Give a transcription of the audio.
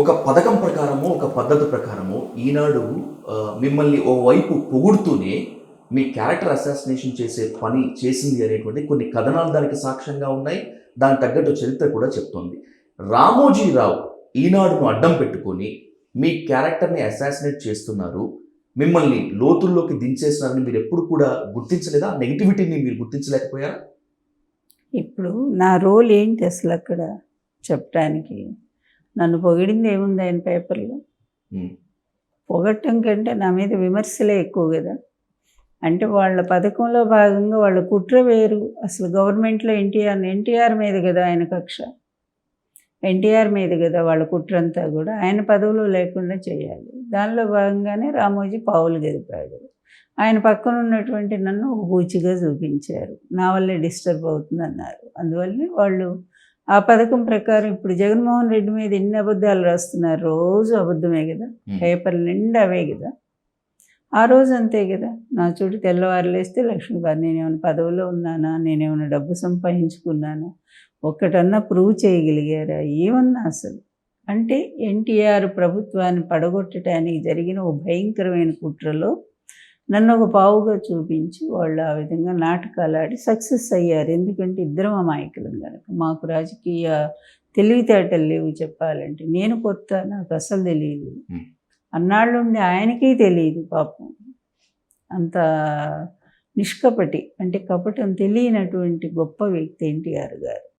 ఒక పథకం ప్రకారము ఒక పద్ధతి ప్రకారము ఈనాడు మిమ్మల్ని ఓ వైపు పొగుడుతూనే మీ క్యారెక్టర్ అసాసినేషన్ చేసే పని చేసింది అనేటువంటి కొన్ని కథనాలు దానికి సాక్ష్యంగా ఉన్నాయి. దానికి తగ్గట్టు చరిత్ర కూడా చెప్తోంది. రామోజీరావు ఈనాడును అడ్డం పెట్టుకొని మీ క్యారెక్టర్ని అసాసినేట్ చేస్తున్నారు. మిమ్మల్ని లోతుల్లోకి దించేస్తున్నారని మీరు ఎప్పుడు కూడా గుర్తించలేదా? నెగిటివిటీని మీరు గుర్తించలేకపోయారా? ఇప్పుడు నా రోల్ ఏంటి అసలు అక్కడ చెప్పడానికి? నన్ను పొగిడింది ఏముంది ఆయన పేపర్లో? పొగట్టం కంటే నా మీద విమర్శలే ఎక్కువ కదా. అంటే వాళ్ళ పథకంలో భాగంగా వాళ్ళ కుట్ర వేరు. అసలు గవర్నమెంట్లో ఎన్టీఆర్ ఎన్టీఆర్ మీద కదా ఆయన కక్ష. ఎన్టీఆర్ మీద కదా వాళ్ళ కుట్రంతా కూడా. ఆయన పదవిలో లేకుండా చేయాలి. దానిలో భాగంగానే రామోజీ పావులు గదిపాడు. ఆయన పక్కన ఉన్నటువంటి నన్ను ఒక బూచిగా చూపించారు. నా వల్లే డిస్టర్బ్ అవుతుంది అన్నారు అందువల్లే వాళ్ళు ఆ పథకం ప్రకారం ఇప్పుడు జగన్మోహన్ రెడ్డి మీద ఎన్ని అబద్ధాలు రాస్తున్నారు? రోజు అబద్ధమే కదా. పేపర్ నిండా అవే కదా? ఆ రోజు అంతే కదా? నా చుట్టూ తెల్లవారులేస్తే లక్ష్మీబారి నేనేమైనా పదవిలో ఉన్నానా? నేనేమైనా డబ్బు సంపాదించుకున్నానా? ఒక్కటన్నా ప్రూవ్ చేయగలిగారా? ఏమన్నా అసలు? అంటే ఎన్టీఆర్ ప్రభుత్వాన్ని పడగొట్టడానికి జరిగిన ఒక భయంకరమైన కుట్రలో నన్ను ఒక పావుగా చూపించి వాళ్ళు ఆ విధంగా నాటకాలు ఆడి సక్సెస్ అయ్యారు. ఎందుకంటే ఇద్దరం అమాయకులం కనుక మాకు రాజకీయ తెలివితేటలు లేవు చెప్పాలంటే. నేను కొత్త నాకు అసలు తెలియదు Hmm. అన్నాళ్ళుండి ఆయనకి తెలియదు పాపం. అంత నిష్కపటి అంటే కపటం తెలియనటువంటి గొప్ప వ్యక్తి ఎన్టీఆర్ గారు.